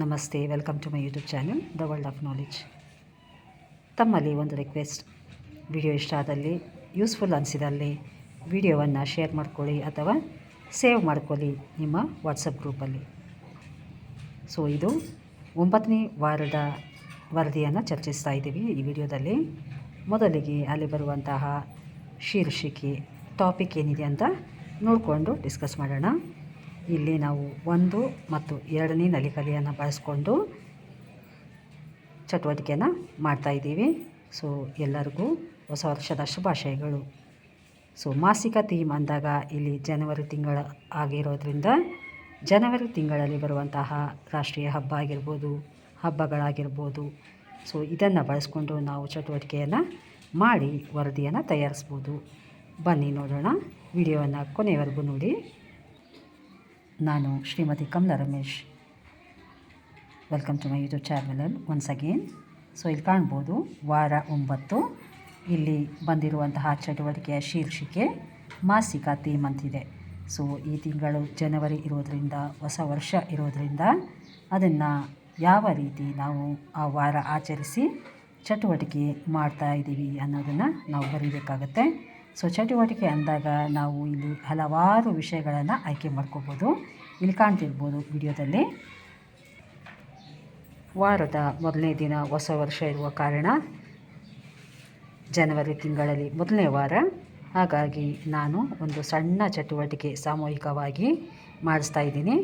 ನಮಸ್ತೆ welcome to my YouTube channel the world of knowledge ತಮ್ಮಲ್ಲಿ ಒಂದು ರಿಕ್ವೆಸ್ಟ್ ವಿಡಿಯೋ ಇಷ್ಟ ಆದಲ್ಲಿ ಯೂಸ್ಫುಲ್ ಅನಿಸಿದಲ್ಲಿ ವಿಡಿಯೋವನ್ನು ಶೇರ್ ಮಾಡ್ಕೊಳ್ಳಿ ಅಥವಾ ಸೇವ್ ಮಾಡ್ಕೊಳ್ಳಿ ನಿಮ್ಮ ವಾಟ್ಸಪ್ ಗ್ರೂಪಲ್ಲಿ ಸೊ ಇದು ಒಂಬತ್ತನೇ ವಾರದ ವರದಿಯನ್ನು ಚರ್ಚಿಸ್ತಾ ಇದ್ದೀವಿ ಈ ವಿಡಿಯೋದಲ್ಲಿ ಮೊದಲಿಗೆ ಅಲ್ಲಿ ಬರುವಂತಹ ಶೀರ್ಷಿಕೆ ಟಾಪಿಕ್ ಏನಿದೆ ಅಂತ ನೋಡಿಕೊಂಡು ಡಿಸ್ಕಸ್ ಮಾಡೋಣ. ಇಲ್ಲಿ ನಾವು ಒಂದು ಮತ್ತು ಎರಡನೇ ನಲಿಕಲಿಯನ್ನು ಬಳಸ್ಕೊಂಡು ಚಟುವಟಿಕೆಯನ್ನು ಮಾಡ್ತಾಯಿದ್ದೀವಿ ಸೊ ಎಲ್ಲರಿಗೂ ಹೊಸ ವರ್ಷದ ಶುಭಾಶಯಗಳು. ಸೊ ಮಾಸಿಕ ಥೀಮ್ ಅಂದಾಗ ಇಲ್ಲಿ ಜನವರಿ ತಿಂಗಳ ಆಗಿರೋದ್ರಿಂದ ಜನವರಿ ತಿಂಗಳಲ್ಲಿ ಬರುವಂತಹ ರಾಷ್ಟ್ರೀಯ ಹಬ್ಬ ಆಗಿರ್ಬೋದು, ಹಬ್ಬಗಳಾಗಿರ್ಬೋದು. ಸೊ ಇದನ್ನು ಬಳಸ್ಕೊಂಡು ನಾವು ಚಟುವಟಿಕೆಯನ್ನು ಮಾಡಿ ವರದಿಯನ್ನು ತಯಾರಿಸ್ಬೋದು. ಬನ್ನಿ ನೋಡೋಣ ವಿಡಿಯೋವನ್ನು ಕೊನೆಯವರೆಗೂ ನೋಡಿ. ನಾನು Shrimati Kamala Ramesh. Welcome to my YouTube channel once again so ಇಲ್ಲಿ ಕಾಣ್ಬೋದು, ವಾರ ಒಂಬತ್ತು. ಇಲ್ಲಿ ಬಂದಿರುವಂತಹ ಚಟುವಟಿಕೆಯ ಶೀರ್ಷಿಕೆ, ಮಾಸಿಕ ಥೀಮ್ ಅಂತಿದೆ. ಸೊ ಈ ತಿಂಗಳು ಜನವರಿ ಇರೋದರಿಂದ, ಹೊಸ ವರ್ಷ ಇರೋದರಿಂದ ಅದನ್ನು ಯಾವ ರೀತಿ ನಾವು ಆ ವಾರ ಆಚರಿಸಿ ಚಟುವಟಿಕೆ ಮಾಡ್ತಾ ಇದ್ದೀವಿ ಅನ್ನೋದನ್ನು ನಾವು ಬರೀಬೇಕಾಗತ್ತೆ. ಸೊ ಚಟುವಟಿಕೆ ಅಂದಾಗ ನಾವು ಇಲ್ಲಿ ಹಲವಾರು ವಿಷಯಗಳನ್ನು ಆಯ್ಕೆ ಮಾಡ್ಕೋಬೋದು. ಇಲ್ಲಿ ಕಾಣ್ತಿರ್ಬೋದು ವಿಡಿಯೋದಲ್ಲಿ. ವಾರದ ಮೊದಲನೇ ದಿನ ಹೊಸ ವರ್ಷ ಇರುವ ಕಾರಣ ಜನವರಿ ತಿಂಗಳಲ್ಲಿ ಮೊದಲನೇ ವಾರ. ಹಾಗಾಗಿ ನಾನು ಒಂದು ಸಣ್ಣ ಚಟುವಟಿಕೆ ಸಾಮೂಹಿಕವಾಗಿ ಮಾಡಿಸ್ತಾ ಇದ್ದೀನಿ.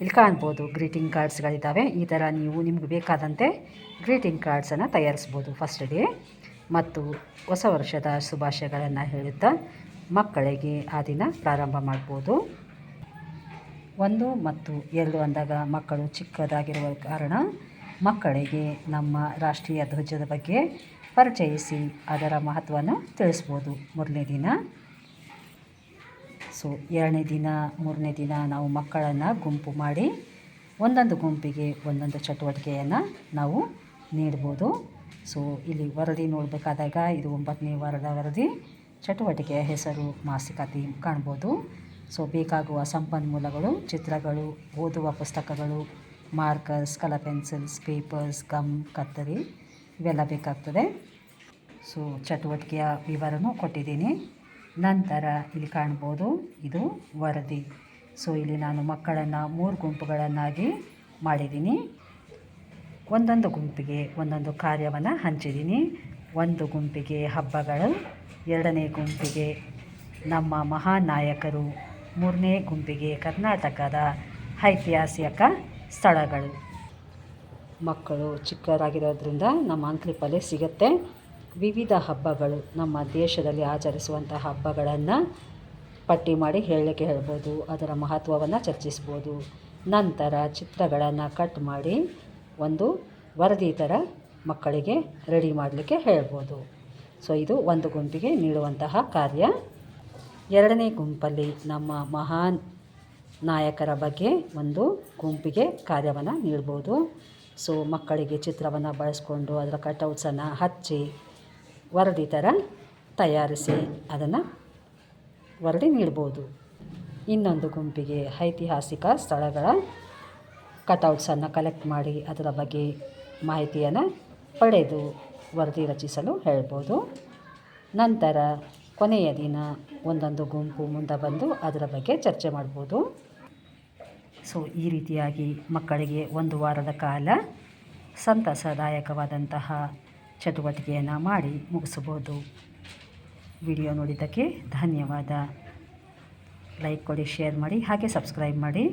ಇಲ್ಲಿ ಕಾಣ್ಬೋದು ಗ್ರೀಟಿಂಗ್ ಕಾರ್ಡ್ಸ್ಗಳಿದ್ದಾವೆ. ಈ ಥರ ನೀವು ನಿಮ್ಗೆ ಬೇಕಾದಂತೆ ಗ್ರೀಟಿಂಗ್ ಕಾರ್ಡ್ಸನ್ನು ತಯಾರಿಸ್ಬೋದು ಫಸ್ಟ್ ಡೇ. ಮತ್ತು ಹೊಸ ವರ್ಷದ ಶುಭಾಶಯಗಳನ್ನು ಹೇಳುತ್ತಾ ಮಕ್ಕಳಿಗೆ ಆ ದಿನ ಪ್ರಾರಂಭ ಮಾಡ್ಬೋದು. ಒಂದು ಮತ್ತು ಎರಡು ಅಂದಾಗ ಮಕ್ಕಳು ಚಿಕ್ಕದಾಗಿರುವ ಕಾರಣ ಮಕ್ಕಳಿಗೆ ನಮ್ಮ ರಾಷ್ಟ್ರೀಯ ಧ್ವಜದ ಬಗ್ಗೆ ಪರಿಚಯಿಸಿ ಅದರ ಮಹತ್ವವನ್ನು ತಿಳಿಸ್ಬೋದು ಮೂರನೇ ದಿನ. ಸೊ, ಎರಡನೇ ದಿನ, ಮೂರನೇ ದಿನ ನಾವು ಮಕ್ಕಳನ್ನು ಗುಂಪು ಮಾಡಿ ಒಂದೊಂದು ಗುಂಪಿಗೆ ಒಂದೊಂದು ಚಟುವಟಿಕೆಯನ್ನು ನಾವು ನೀಡ್ಬೋದು. ಸೊ ಇಲ್ಲಿ ವರದಿ ನೋಡಬೇಕಾದಾಗ ಇದು ಒಂಬತ್ತನೇ ವಾರದ ವರದಿ. ಚಟುವಟಿಕೆಯ ಹೆಸರು ಮಾಸಿಕ ಥೀಮ್ ಕಾಣ್ಬೋದು. ಸೊ ಬೇಕಾಗುವ ಸಂಪನ್ಮೂಲಗಳು, ಚಿತ್ರಗಳು, ಓದುವ ಪುಸ್ತಕಗಳು, markers, colour pencils, papers, gum, ಕತ್ತರಿ ಇವೆಲ್ಲ ಬೇಕಾಗ್ತದೆ. ಸೊ ಚಟುವಟಿಕೆಯ ವಿವರನೂ ಕೊಟ್ಟಿದ್ದೀನಿ. ನಂತರ ಇಲ್ಲಿ ಕಾಣ್ಬೋದು ಇದು ವರದಿ. ಸೊ ಇಲ್ಲಿ ನಾನು ಮಕ್ಕಳನ್ನು ಮೂರು ಗುಂಪುಗಳನ್ನಾಗಿ ಮಾಡಿದ್ದೀನಿ. ಒಂದೊಂದು ಗುಂಪಿಗೆ ಒಂದೊಂದು ಕಾರ್ಯವನ್ನು ಹಂಚಿದ್ದೀನಿ ಒಂದು ಗುಂಪಿಗೆ ಹಬ್ಬಗಳು, ಎರಡನೇ ಗುಂಪಿಗೆ ನಮ್ಮ ಮಹಾನಾಯಕರು, ಮೂರನೇ ಗುಂಪಿಗೆ ಕರ್ನಾಟಕದ ಐತಿಹಾಸಿಕ ಸ್ಥಳಗಳು. ಮಕ್ಕಳು ಚಿಕ್ಕರಾಗಿರೋದ್ರಿಂದ ನಮ್ಮ ಅಂಕ್ಲಿಪಲ್ಲೇ ಸಿಗುತ್ತೆ. ವಿವಿಧ ಹಬ್ಬಗಳು, ನಮ್ಮ ದೇಶದಲ್ಲಿ ಆಚರಿಸುವಂಥ ಹಬ್ಬಗಳನ್ನು ಪಟ್ಟಿ ಮಾಡಿ ಹೇಳಲಿಕ್ಕೆ ಹೇಳ್ಬೋದು, ಅದರ ಮಹತ್ವವನ್ನು ಚರ್ಚಿಸ್ಬೋದು. ನಂತರ ಚಿತ್ರಗಳನ್ನು ಕಟ್ ಮಾಡಿ ಒಂದು ವರದಿ ಥರ ಮಕ್ಕಳಿಗೆ ರೆಡಿ ಮಾಡಲಿಕ್ಕೆ ಹೇಳ್ಬೋದು. ಸೊ, ಇದು ಒಂದು ಗುಂಪಿಗೆ ನೀಡುವಂತಹ ಕಾರ್ಯ. ಎರಡನೇ ಗುಂಪಲ್ಲಿ ನಮ್ಮ ಮಹಾನ್ ನಾಯಕರ ಬಗ್ಗೆ ಒಂದು ಗುಂಪಿಗೆ ಕಾರ್ಯವನ್ನು ನೀಡ್ಬೋದು. ಸೊ, ಮಕ್ಕಳಿಗೆ ಚಿತ್ರವನ್ನು ಬಳಸ್ಕೊಂಡು ಅದರ ಕಟೌಟ್ಸನ್ನು ಹಚ್ಚಿ ವರದಿ ಥರ ತಯಾರಿಸಿ ಅದನ್ನು ವರದಿ ನೀಡ್ಬೋದು. ಇನ್ನೊಂದು ಗುಂಪಿಗೆ ಐತಿಹಾಸಿಕ ಸ್ಥಳಗಳ ಕಟೌಟ್ಸನ್ನು ಕಲೆಕ್ಟ್ ಮಾಡಿ ಅದರ ಬಗ್ಗೆ ಮಾಹಿತಿಯನ್ನು ಪಡೆದು ವರದಿ ರಚಿಸಲು ಹೇಳ್ಬೋದು. ನಂತರ ಕೊನೆಯ ದಿನ ಒಂದೊಂದು ಗುಂಪು ಮುಂದೆ ಬಂದು ಅದರ ಬಗ್ಗೆ ಚರ್ಚೆ ಮಾಡ್ಬೋದು. ಸೊ ಈ ರೀತಿಯಾಗಿ ಮಕ್ಕಳಿಗೆ ಒಂದು ವಾರದ ಕಾಲ ಸಂತಸದಾಯಕವಾದಂತಹ ಚಟುವಟಿಕೆಯನ್ನು ಮಾಡಿ ಮುಗಿಸ್ಬೋದು. ವಿಡಿಯೋ ನೋಡಿದ್ದಕ್ಕೆ ಧನ್ಯವಾದ. ಲೈಕ್ ಕೊಡಿ ಶೇರ್ ಮಾಡಿ, ಹಾಗೆ ಸಬ್ಸ್ಕ್ರೈಬ್ ಮಾಡಿ.